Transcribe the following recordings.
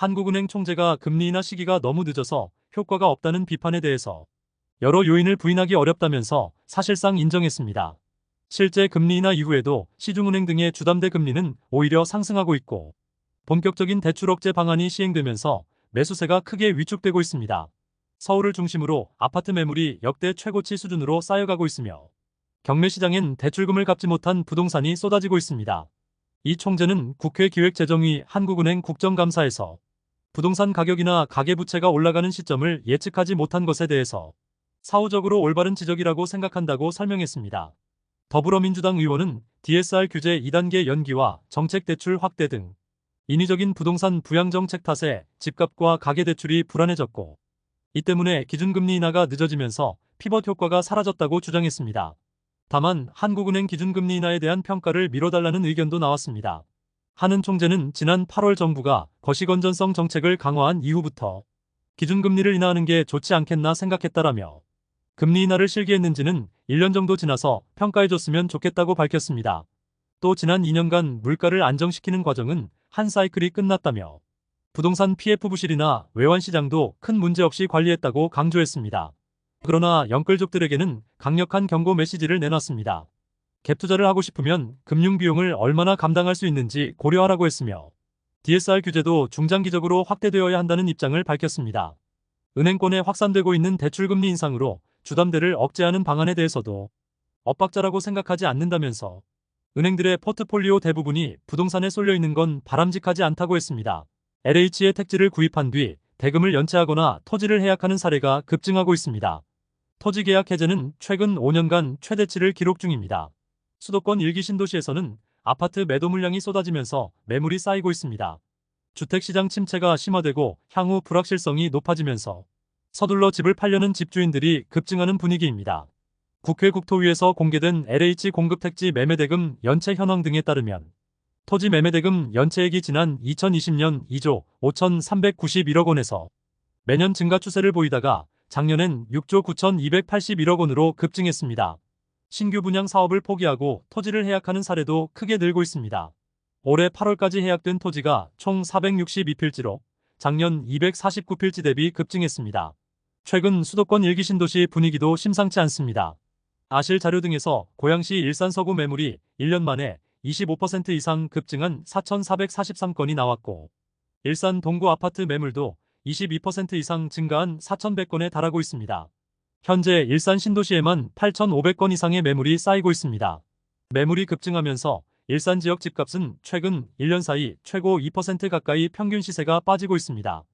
한국은행 총재가 금리 인하 시기가 너무 늦어서 효과가 없다는 비판에 대해서 여러 요인을 부인하기 어렵다면서 사실상 인정했습니다. 실제 금리 인하 이후에도 시중은행 등의 주담대 금리는 오히려 상승하고 있고 본격적인 대출 억제 방안이 시행되면서 매수세가 크게 위축되고 있습니다. 서울을 중심으로 아파트 매물이 역대 최고치 수준으로 쌓여가고 있으며 경매 시장엔 대출금을 갚지 못한 부동산이 쏟아지고 있습니다. 이 총재는 국회 기획재정위 한국은행 국정감사에서 부동산 가격이나 가계부채가 올라가는 시점을 예측하지 못한 것에 대해서 사후적으로 올바른 지적이라고 생각한다고 설명했습니다. 더불어민주당 의원은 DSR 규제 2단계 연기와 정책 대출 확대 등 인위적인 부동산 부양 정책 탓에 집값과 가계 대출이 불안해졌고 이 때문에 기준금리 인하가 늦어지면서 피벗 효과가 사라졌다고 주장했습니다. 다만 한국은행 기준금리 인하에 대한 평가를 미뤄달라는 의견도 나왔습니다. 하는 총재는 지난 8월 정부가 거시건전성 정책을 강화한 이후부터 기준금리를 인하하는 게 좋지 않겠나 생각했다라며 금리 인하를 실기했는지는 1년 정도 지나서 평가해줬으면 좋겠다고 밝혔습니다. 또 지난 2년간 물가를 안정시키는 과정은 한 사이클이 끝났다며 부동산 PF 부실이나 외환 시장도 큰 문제 없이 관리했다고 강조했습니다. 그러나 영끌족들에게는 강력한 경고 메시지를 내놨습니다. 갭 투자를 하고 싶으면 금융 비용을 얼마나 감당할 수 있는지 고려하라고 했으며 DSR 규제도 중장기적으로 확대되어야 한다는 입장을 밝혔습니다. 은행권에 확산되고 있는 대출금리 인상으로 주담대를 억제하는 방안에 대해서도 엇박자라고 생각하지 않는다면서 은행들의 포트폴리오 대부분이 부동산에 쏠려 있는 건 바람직하지 않다고 했습니다. LH의 택지를 구입한 뒤 대금을 연체하거나 토지를 해약하는 사례가 급증하고 있습니다. 토지 계약 해제는 최근 5년간 최대치를 기록 중입니다. 수도권 일기 신도시에서는 아파트 매도 물량이 쏟아지면서 매물이 쌓이고 있습니다. 주택시장 침체가 심화되고 향후 불확실성이 높아지면서 서둘러 집을 팔려는 집주인들이 급증하는 분위기입니다. 국회 국토위에서 공개된 LH 공급 택지 매매대금 연체 현황 등에 따르면 토지 매매대금 연체액이 지난 2020년 2조 5,391억 원에서 매년 증가 추세를 보이다가 작년엔 6조 9,281억 원으로 급증했습니다. 신규 분양 사업을 포기하고 토지를 해약하는 사례도 크게 늘고 있습니다. 올해 8월까지 해약된 토지가 총 462필지로 작년 249필지 대비 급증했습니다. 최근 수도권 일기 신도시 분위기도 심상치 않습니다. 아실 자료 등에서 고양시 일산 서구 매물이 1년 만에 25% 이상 급증한 4,443건이 나왔고 일산 동구 아파트 매물도 22% 이상 증가한 4,100건에 달하고 있습니다. 현재 일산 신도시에만 8,500건 이상의 매물이 쌓이고 있습니다. 매물이 급증하면서 일산 지역 집값은 최근 1년 사이 최고 2% 가까이 평균 시세가 빠지고 있습니다.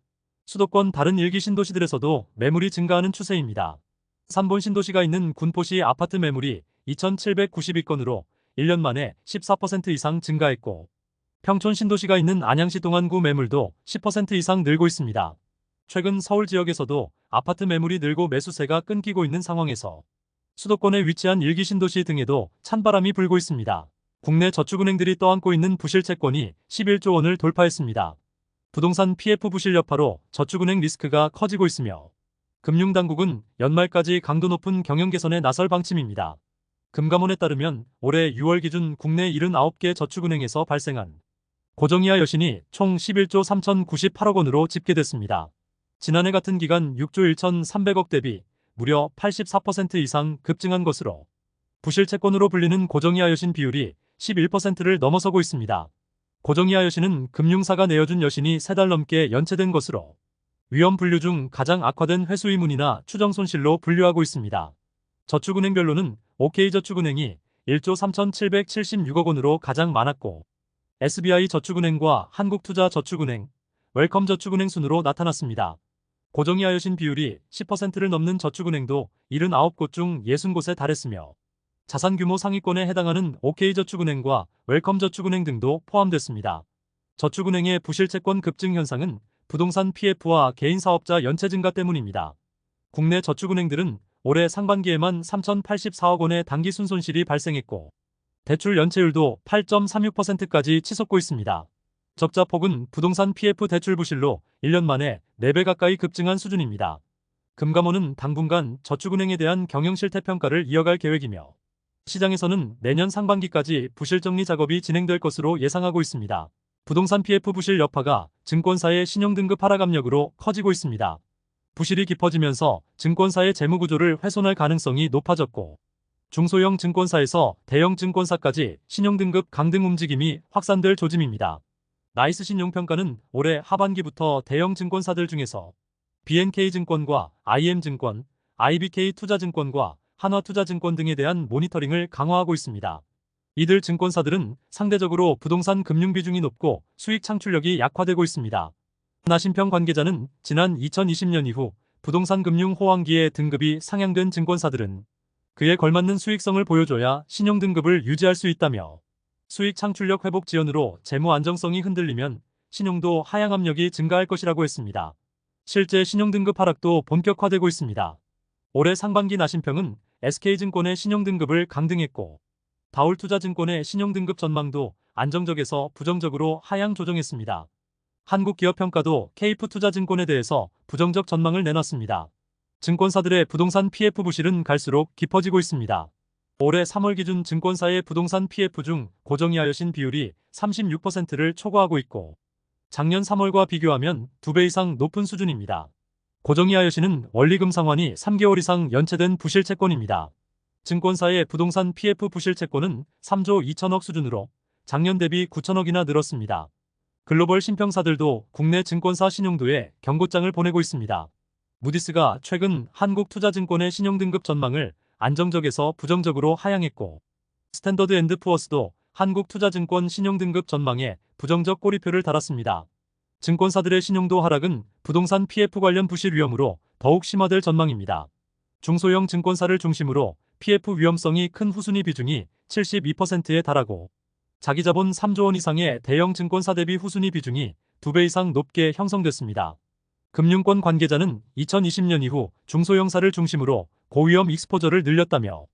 수도권 다른 일기 신도시들에서도 매물이 증가하는 추세입니다. 3본 신도시가 있는 군포시 아파트 매물이 2,792건으로 1년 만에 14% 이상 증가했고 평촌 신도시가 있는 안양시 동안구 매물도 10% 이상 늘고 있습니다. 최근 서울 지역에서도 아파트 매물이 늘고 매수세가 끊기고 있는 상황에서 수도권에 위치한 일기 신도시 등에도 찬바람이 불고 있습니다. 국내 저축은행들이 떠안고 있는 부실 채권이 11조 원을 돌파했습니다. 부동산 PF 부실 여파로 저축은행 리스크가 커지고 있으며 금융당국은 연말까지 강도 높은 경영 개선에 나설 방침입니다. 금감원에 따르면 올해 6월 기준 국내 79개 저축은행에서 발생한 고정이하 여신이 총 11조 3,098억 원으로 집계됐습니다. 지난해 같은 기간 6조 1,300억 대비 무려 84% 이상 급증한 것으로 부실 채권으로 불리는 고정이하 여신 비율이 11%를 넘어서고 있습니다. 고정이하 여신은 금융사가 내어준 여신이 3달 넘게 연체된 것으로 위험 분류 중 가장 악화된 회수 의문이나 추정 손실로 분류하고 있습니다. 저축은행별로는 OK저축은행이 1조 3,776억 원으로 가장 많았고 SBI 저축은행과 한국투자저축은행, 웰컴저축은행 순으로 나타났습니다. 고정이 하 여신 비율이 10%를 넘는 저축은행도 79곳 중 60곳에 달했으며 자산 규모 상위권에 해당하는 OK저축은행과 웰컴저축은행 등도 포함됐습니다. 저축은행의 부실채권 급증 현상은 부동산 PF와 개인 사업자 연체 증가 때문입니다. 국내 저축은행들은 올해 상반기에만 3,084억 원의 단기 순손실이 발생했고 대출 연체율도 8.36%까지 치솟고 있습니다. 적자폭은 부동산 PF 대출 부실로 1년 만에 4배 가까이 급증한 수준입니다. 금감원은 당분간 저축은행에 대한 경영 실태 평가를 이어갈 계획이며 시장에서는 내년 상반기까지 부실 정리 작업이 진행될 것으로 예상하고 있습니다. 부동산 PF 부실 여파가 증권사의 신용등급 하락 압력으로 커지고 있습니다. 부실이 깊어지면서 증권사의 재무구조를 훼손할 가능성이 높아졌고 중소형 증권사에서 대형 증권사까지 신용등급 강등 움직임이 확산될 조짐입니다. 나이스 신용평가는 올해 하반기부터 대형 증권사들 중에서 BNK증권과 IM증권, IBK투자증권과 한화투자증권 등에 대한 모니터링을 강화하고 있습니다. 이들 증권사들은 상대적으로 부동산 금융 비중이 높고 수익 창출력이 약화되고 있습니다. 나신평 관계자는 지난 2020년 이후 부동산 금융 호황기에 등급이 상향된 증권사들은 그에 걸맞는 수익성을 보여줘야 신용 등급을 유지할 수 있다며 수익 창출력 회복 지연으로 재무 안정성이 흔들리면 신용도 하향 압력이 증가할 것이라고 했습니다. 실제 신용 등급 하락도 본격화되고 있습니다. 올해 상반기 나신평은 SK증권의 신용 등급을 강등했고 다울투자증권의 신용 등급 전망도 안정적에서 부정적으로 하향 조정했습니다. 한국기업평가도 KF투자증권에 대해서 부정적 전망을 내놨습니다. 증권사들의 부동산 PF 부실은 갈수록 깊어지고 있습니다. 올해 3월 기준 증권사의 부동산 PF 중 고정이하여신 비율이 36%를 초과하고 있고 작년 3월과 비교하면 2배 이상 높은 수준입니다. 고정이하여신은 원리금 상환이 3개월 이상 연체된 부실 채권입니다. 증권사의 부동산 PF 부실 채권은 3조 2천억 수준으로 작년 대비 9천억이나 늘었습니다. 글로벌 신평사들도 국내 증권사 신용도에 경고장을 보내고 있습니다. 무디스가 최근 한국투자증권의 신용등급 전망을 안정적에서 부정적으로 하향했고 스탠더드 앤드 푸어스도 한국투자증권 신용등급 전망에 부정적 꼬리표를 달았습니다. 증권사들의 신용도 하락은 부동산 PF 관련 부실 위험으로 더욱 심화될 전망입니다. 중소형 증권사를 중심으로 PF 위험성이 큰 후순위 비중이 72%에 달하고 자기자본 3조 원 이상의 대형 증권사 대비 후순위 비중이 2배 이상 높게 형성됐습니다. 금융권 관계자는 2020년 이후 중소형사를 중심으로 고위험 익스포저를 늘렸다며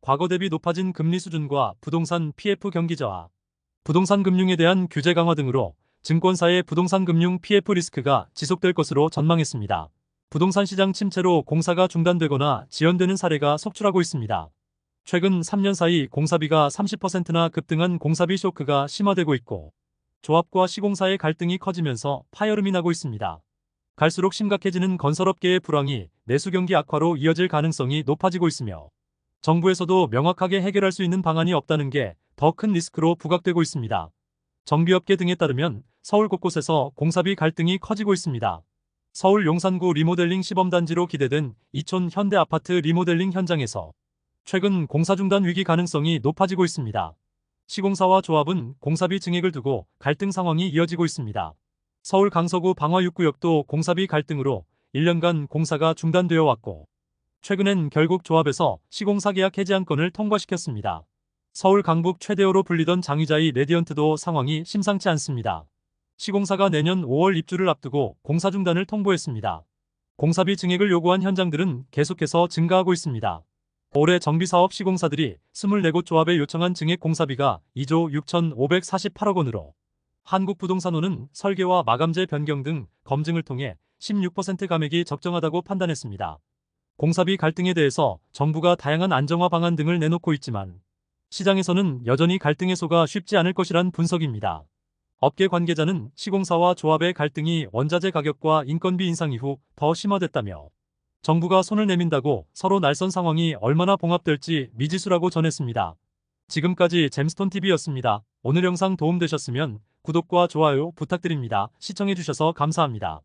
과거 대비 높아진 금리 수준과 부동산 PF 경기자와 부동산 금융에 대한 규제 강화 등으로 증권사의 부동산 금융 PF 리스크가 지속될 것으로 전망했습니다. 부동산 시장 침체로 공사가 중단되거나 지연되는 사례가 속출하고 있습니다. 최근 3년 사이 공사비가 30%나 급등한 공사비 쇼크가 심화되고 있고 조합과 시공사의 갈등이 커지면서 파열음이 나고 있습니다. 갈수록 심각해지는 건설업계의 불황이 내수 경기 악화로 이어질 가능성이 높아지고 있으며 정부에서도 명확하게 해결할 수 있는 방안이 없다는 게 더 큰 리스크로 부각되고 있습니다. 정비업계 등에 따르면 서울 곳곳에서 공사비 갈등이 커지고 있습니다. 서울 용산구 리모델링 시범단지로 기대된 이촌 현대 아파트 리모델링 현장에서 최근 공사 중단 위기 가능성이 높아지고 있습니다. 시공사와 조합은 공사비 증액을 두고 갈등 상황이 이어지고 있습니다. 서울 강서구 방화 6구역도 공사비 갈등으로 1년간 공사가 중단되어 왔고 최근엔 결국 조합에서 시공사 계약 해지 안 건을 통과시켰습니다. 서울 강북 최대호로 불리던 장위자이 레디언트도 상황이 심상치 않습니다. 시공사가 내년 5월 입주를 앞두고 공사 중단을 통보했습니다. 공사비 증액을 요구한 현장들은 계속해서 증가하고 있습니다. 올해 정비사업 시공사들이 24곳 조합에 요청한 증액 공사비가 2조 6,548억 원으로 한국부동산원은 설계와 마감재 변경 등 검증을 통해 16% 감액이 적정하다고 판단했습니다. 공사비 갈등에 대해서 정부가 다양한 안정화 방안 등을 내놓고 있지만 시장에서는 여전히 갈등 해소가 쉽지 않을 것이란 분석입니다. 업계 관계자는 시공사와 조합의 갈등이 원자재 가격과 인건비 인상 이후 더 심화됐다며 정부가 손을 내민다고 서로 날선 상황이 얼마나 봉합될지 미지수라고 전했습니다. 지금까지 잼스톤TV였습니다. 오늘 영상 도움되셨으면 구독과 좋아요 부탁드립니다. 시청해주셔서 감사합니다.